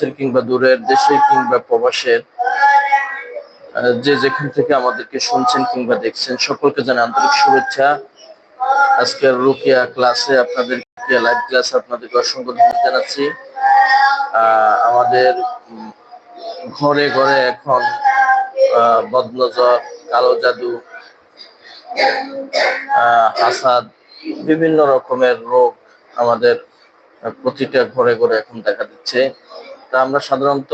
কাছের কিংবা দূরের দেশে কিংবা প্রবাসের যে যেখান থেকে আমাদেরকে শুনছেন কিংবা দেখছেন সকলকে জানাই আন্তরিক শুভেচ্ছা। আজকের রুকিয়া ক্লাসে আপনাদের লাইভ ক্লাসে আপনাদেরকে অসংখ্য ধন্যবাদ জানাচ্ছি। আমাদের ঘরে ঘরে এখন বদনজর কালো জাদু আহ, হাসাদ বিভিন্ন রকমের রোগ আমাদের প্রতিটা ঘরে ঘরে এখন দেখা দিচ্ছে। তা আমরা সাধারণত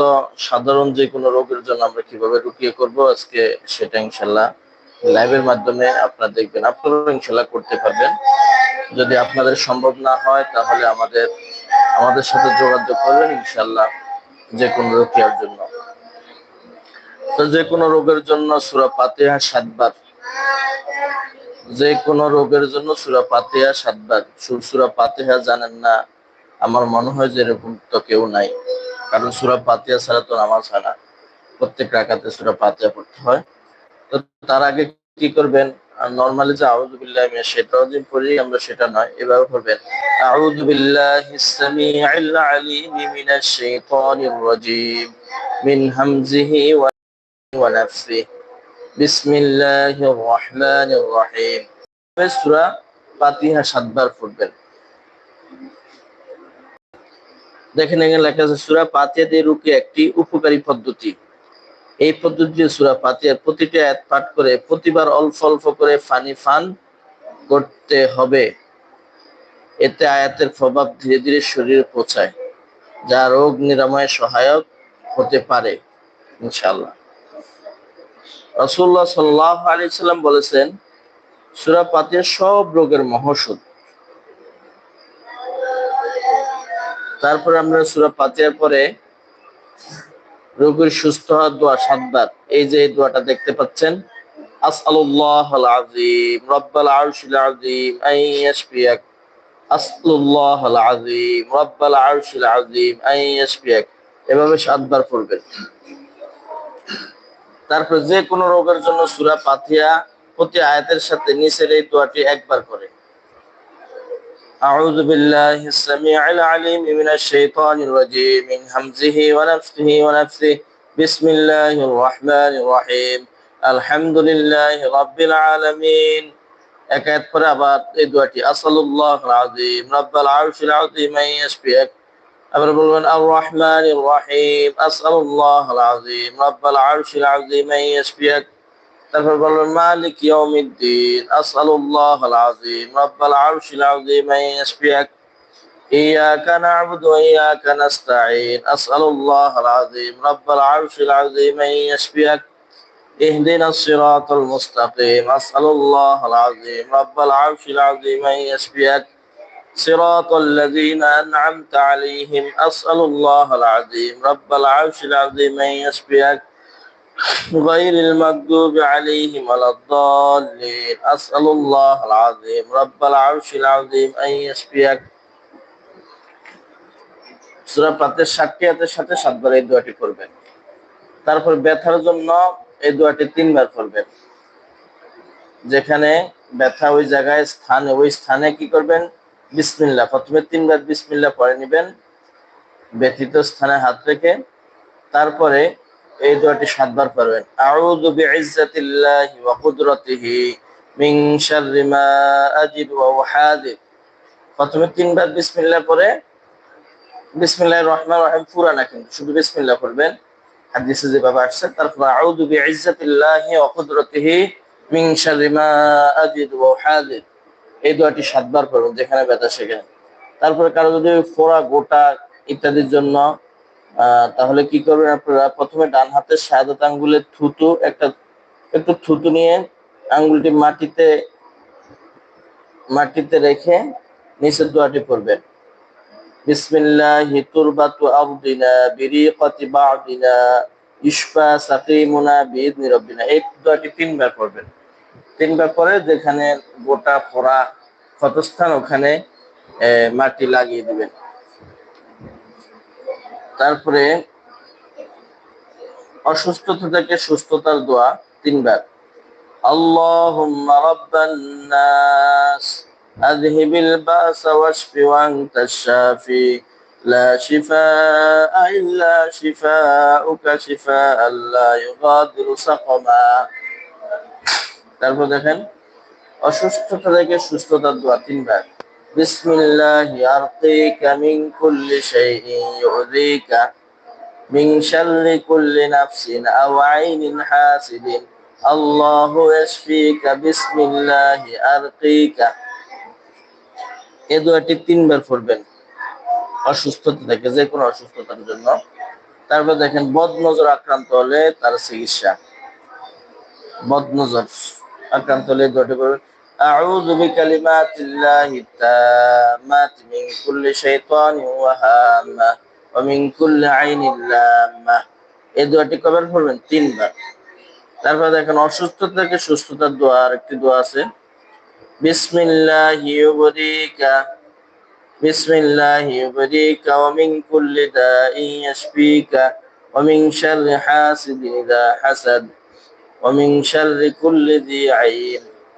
সাধারণ যে কোনো রোগের জন্য আমরা কীভাবে রুকিয়ে করব আজকে সেটা ইনশাল্লাহ লাইভের মাধ্যমে আপনারা দেখবেন। আপনারাও ইনশাল্লাহ করতে পারবেন। যদি আপনাদের সম্ভব না হয় তাহলে আমাদের আমাদের সাথে যোগাযোগ করবেন ইনশাল্লাহ যে কোনো রুকিয়ার জন্য। তো যে কোনো রোগের জন্য সুরা পাতিহা সাতবার। যে কোনো রোগের জন্য সুরা পাতিহা সাতবার। সুরা পাতিহা জানেন না, আমার মনে হয় যে এরকম তো কেউ নাই। কারণ সুরা পাতিয়া ছাড়া তো নামাজ হয় না। প্রত্যেক রাকাতে সুরা পাতিহা পড়তে হয়। তো তার আগে কি করবেন? নর্মালি যে আউযু বিল্লাহি মিনাশ শাইতানির পড়ি, আমরা সেটা নয়, এভাবে পড়বেন। আউযু বিল্লাহিস সামিউল আলিম মিনাশ শাইতানির রাজিম, মিন হামজিহি ওয়া নাফসিহি। বিসমিল্লাহির রহমানির রহিম। সূরা ফাতিহা সাতবার পড়বেন। দেখেন এখানে লেখা আছে, সূরা ফাতিহা দিয়ে একটি উপকারী পদ্ধতি। এই পদ্ধতিতে সূরা ফাতিহার প্রতিটি আয়াত পাঠ করে প্রতিবার অল্প অল্প করে ফানি ফান করতে হবে। এতে আয়াতের প্রভাব ধীরে ধীরে শরীরে পৌঁছায়, যা রোগ নিরাময়ে সহায়ক হতে পারে, ইনশাআল্লাহ। রাসূলুল্লাহ সাল্লাল্লাহু আলাইহি সাল্লাম বলেছেন, সূরা ফাতিহা সব রোগের মহৌষধ তারপর আমরা সূরা ফাতিহার পরে রোগীর সুস্থ হওয়ার দোয়া সাতবার। এই যে দোয়াটা দেখতে পাচ্ছেন আসআলুল্লাহ আসআলুল্লাহ এভাবে সাতবার পড়বেন। তারপর যে কোনো রোগের জন্য সূরা ফাতিহা প্রতি আয়াতের সাথে নিচের এই দোয়াটি একবার করে। أعوذ بالله السميع العليم من الشيطان الرجيم من همزه ونفسه ونفسه بسم الله الرحمن الرحيم الحمد لله رب العالمين একাত পরে আবার এই দোয়াটি আসালুল্লাহ আযীম রব্বাল আরশিল আযীম আন ইয়াশফিয়াক আবার বলবেন আর রহমানির রহিম আসআলুল্লাহ আযীম রব্বাল আরশিল আযীম আন ইয়াশফিয়াক তারপর বলবেন মালিক ইয়াউমিদ্দিন আসআলুল্লাহ আযীম রব্বাল আরশিল আযীম আন ইয়াশফিয়াক إياك نعبد وإياك نستعين أسأل الله العظيم رب العرش العظيم أن يشفيك اهدنا الصراط المستقيم أسأل الله العظيم رب العرش العظيم أن يشفيك صراط الذين أنعمت عليهم أسأل الله العظيم رب العرش العظيم أن يشفيك غير المغضوب عليهم ولا الضالين أسأل الله العظيم رب العرش العظيم أن يشفيك সূরা পাতের ষাটটি হাতের সাথে সাতবার এই দোয়াটি করবেন তারপর ব্যথার জন্য এই দোয়াটি তিনবার করবেন যেখানে ব্যথা ওই জায়গায় স্থানে ওই স্থানে কি করবেন বিসমিল্লাহ প্রথমে তিনবার বিসমিল্লাহ পরে নেবেন ব্যথিত স্থানে হাত রেখে তারপরে এই দোয়াটি সাতবার পড়বেন। আউযু বিইজ্জাতিল্লাহি ওয়া কুদরাতিহি মিন শাররি মা আজিদু ওয়া প্রথমে তিনবার বিসমিল্লাহ পরে বিসমিল্লাহির রহমানির রহিম পুরা না কিন্তু, শুধু বিসমিল্লাহ পড়বেন। হাদিসে আসছে, তারপর আউযু বিইজ্জাতিল্লাহি ওয়া কুদরাতিহি মিন শাররি মা আজিদু ওয়া উহাদির এই দোয়াটি সাতবার পড়বেন, যেখানে ব্যথা সেখানে। তারপরে কারও যদি ফোড়া, গোটা ইত্যাদির জন্য তাহলে কি করবেন আপনারা? প্রথমে ডান হাতের শাহাদাত আঙ্গুলের থুতু, একটা, একটু থুতু নিয়ে আঙ্গুলটি মাটিতে মাটিতে রেখে নিচের দোয়াটি পড়বেন বিসমিল্লাহি তুরবাতু আরদিনা বিরিকাতি বাদিনা ইশফা সাকিমুনা বিইذনি রাব্বিনা। এই দোয়াটি তিনবার পড়বেন তিনবার পরে যেখানে গোটা ফোড়া ক্ষতস্থান, ওখানে মাটি লাগিয়ে দিবেন। তারপরে অসুস্থতা থেকে সুস্থতার দোয়া তিনবার আল্লাহুম্মা রাব্বান নাস আযহিবিল বা'সা ওয়াশফি ওয়া আনতা শাফি لا شفاء إلا شفاءك شفاء لا يغادر سقما তারপর দেখেন অসুস্থতা থেকে সুস্থতার দোয়া তিনবার বিসমিল্লাহ আরকিকা মিন কুল্লি শাইইন ইউযিকা মিন শাররি কুল্লি নাফসিন আও আইনিন হাসিদিন। আল্লাহু ইয়াশফিকা বিসমিল্লাহ আরকিকা এই দোয়াটি তিনবার পড়বেন অসুস্থতা থেকে যে কোনো অসুস্থতার জন্য। তারপর দেখেন বদ নজর আক্রান্ত হলে তার চিকিৎসা। বদ নজর আক্রান্ত হলে দোয়াটি করবেন أعوذ بكلمات الله التامات من كل شيطان وهامة ومن كل عين لامة এই দোয়াটি কবে পড়বেন তিনবার তারপর দেখেন অসুস্থতা থেকে সুস্থতার দোয়া আর একটি দোয়া আছে বিসমিল্লাহ ইউবরিকা বিসমিল্লাহ ইউবরিকা ওয়া মিন কুল্লি দাইন ইয়াশফিকা ওয়া মিন শাররি হাসিদিন ইযা হাসাদ ওয়া মিন শাররি কুল্লি যি আইন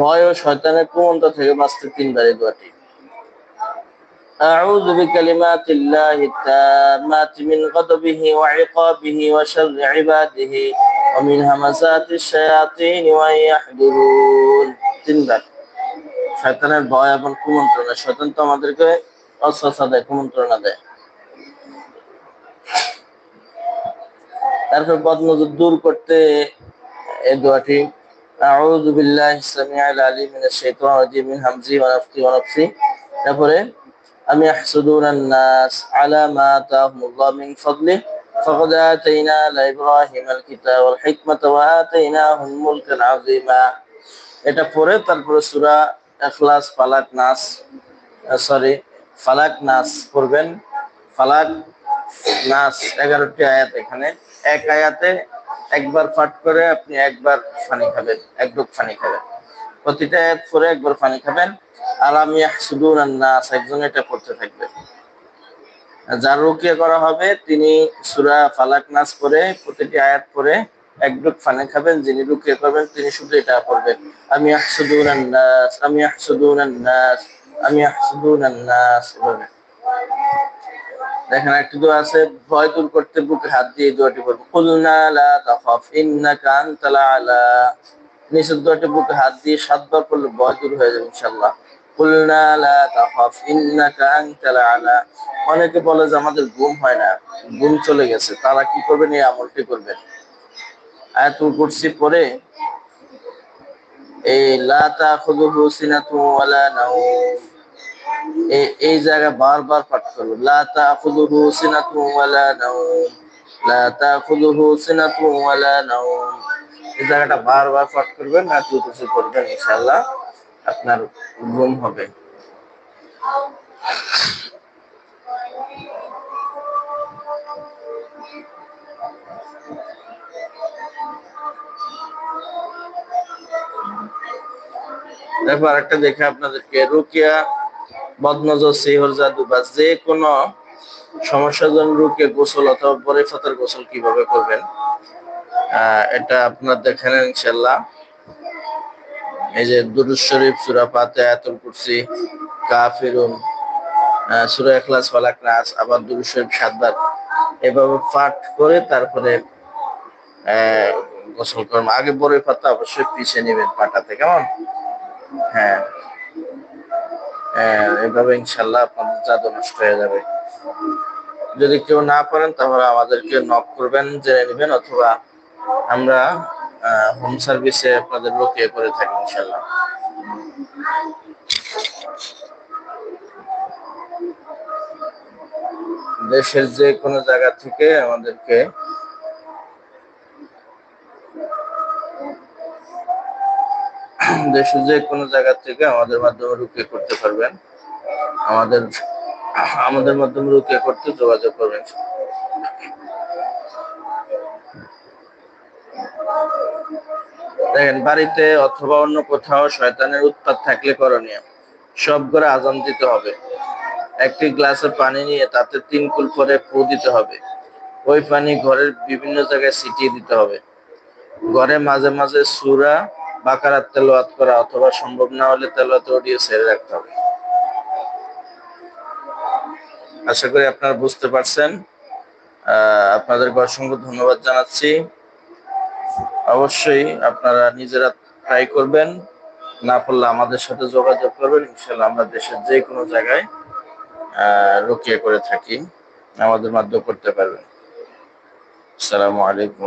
ভয় ও শয়তানের কুমন্ত থেকে বাঁচতে তিনবার এই দোয়াটি أعوذ بكلمات الله التامات من غضبه وعقابه وشر عباده ومن همزات الشياطين وأن يحضرون তিনবার শয়তানের ভয় এবং কুমন্ত্রণা শয়তান তো আমাদেরকে অস্বস্থা দেয় কুমন্ত্রণা দেয় তারপর বদনজর দূর করতে এই দোয়াটি أعوذ بالله السميع العليم من الشيطان الرجيم من همزه ونفخه ونفسه তারপরে أم يحسدون الناس على ما آتاهم الله من فضله فقد آتينا لإبراهيم الكتاب والحكمة وآتيناهم ملكا عظيما এটা পরে তারপরে সূরা ইখলাস ফালাক নাস সরি ফালাক নাস পড়বেন ফালাক নাস এগারোটি আয়াত এখানে এক আয়াতে একবার পাঠ করে আপনি একবার পানি খাবেন এক ডুব পানি খাবেন। প্রতিটা আয়াত পরে একবার পানি খাবেন। আর আমি সুদুর নাস একজন এটা করতে থাকবে। যার রুকিয়া করা হবে, তিনি সুরা ফালাক নাস পরে প্রতিটি আয়াত পরে এক ডুব পানি খাবেন। যিনি রুকিয়া করবেন, তিনি শুধু এটা পড়বেন। আমি আহসুদুন নাস আমি আহসুদুন নাস আমি আহসুদুন নাস এভাবে দেখেন একটি দোয়া আছে, ভয় দূর করতে বুকে হাত দিয়ে দোয়াটি করব কুলনা লা তাখাফ, ইন্নাকা আনতাল আলা। নিচের দোয়াটি বুকে হাত দিয়ে সাতবার করলে ভয় দূর হয়ে যাবে ইনশাআল্লাহ। কুলনা লা তাখাফ, ইন্নাকা আনতাল আলা। অনেকে বলে যে আমাদের ঘুম হয় না, ঘুম চলে গেছে, তারা কি করবেন? এই আমলটি করবেন। আয়াতুল কুরসি পরে এই লা তাখুযুহু সিনাতু ওয়ালা নাওম। এই জায়গা বারবার পাঠ করব। লা তাখুযুহু সিনাতু ওয়ালা এই জায়গাটা বারবার পাঠ করবেন না তুই করবেন, ইনশাআল্লাহ। আপনার ঘুম হবে। তারপর আরেকটা দেখে আপনাদেরকে। রুকিয়া বদনজর, সিহর জাদু বা যে কোনো সমস্যার জন্য রুকে গোসল অথবা পরে ফাতার গোসল কীভাবে করবেন এটা আপনার দেখেন ইনশাল্লাহ এই যে দুরুদ শরীফ, সুরা পাতে আয়াতুল কুরসি, কাফিরুন সুরা ইখলাস, ফালাক নাস, আবার দুরুদ শরীফ সাতবার। এভাবে পাঠ করে তারপরে গোসল করবেন আগে বড় পাতা অবশ্যই পিছিয়ে নেবেন পাটাতে, কেমন? হ্যাঁ। এভাবে ইনশাল্লাহ আপনাদের জাদু নষ্ট হয়ে যাবে। যদি কেউ না পারেন, তাহলে আমাদেরকে নক করবেন, জেনে নেবেন, অথবা আমরা হোম সার্ভিসে আপনাদের লোকে করে থাকি ইনশাল্লাহ। দেশের যে কোনো জায়গা থেকে আমাদেরকে দেশের যে কোনো জায়গা থেকে আমাদের মাধ্যমে রুকিয়ে করতে পারবেন। আমাদের আমাদের মাধ্যমে রুকিয়ে করতে যোগাযোগ করবেন। দেখেন, বাড়িতে অথবা অন্য কোথাও শয়তানের উৎপাত থাকলে করণীয়। সব করে আজান দিতে হবে। একটি গ্লাসে পানি নিয়ে তাতে তিন কুল করে ফু দিতে হবে। ওই পানি ঘরের বিভিন্ন জায়গায় ছিটিয়ে দিতে হবে। ঘরে মাঝে মাঝে সুরা বাকারাত তেলোয়াত করা অথবা সম্ভব না হলে তেলোয়াত অডিও ছেড়ে রাখতে হবে। আশা করি আপনারা বুঝতে পারছেন। আপনাদেরকে অসংখ্য ধন্যবাদ জানাচ্ছি। অবশ্যই আপনারা নিজেরা ট্রাই করবেন। না পারলে আমাদের সাথে যোগাযোগ করবেন। ইনশাল্লাহ আমরা দেশের যে কোনো জায়গায় রুকিয়ে করে থাকি। আমাদের মাধ্যমে করতে পারবেন। আসসালামু আলাইকুম।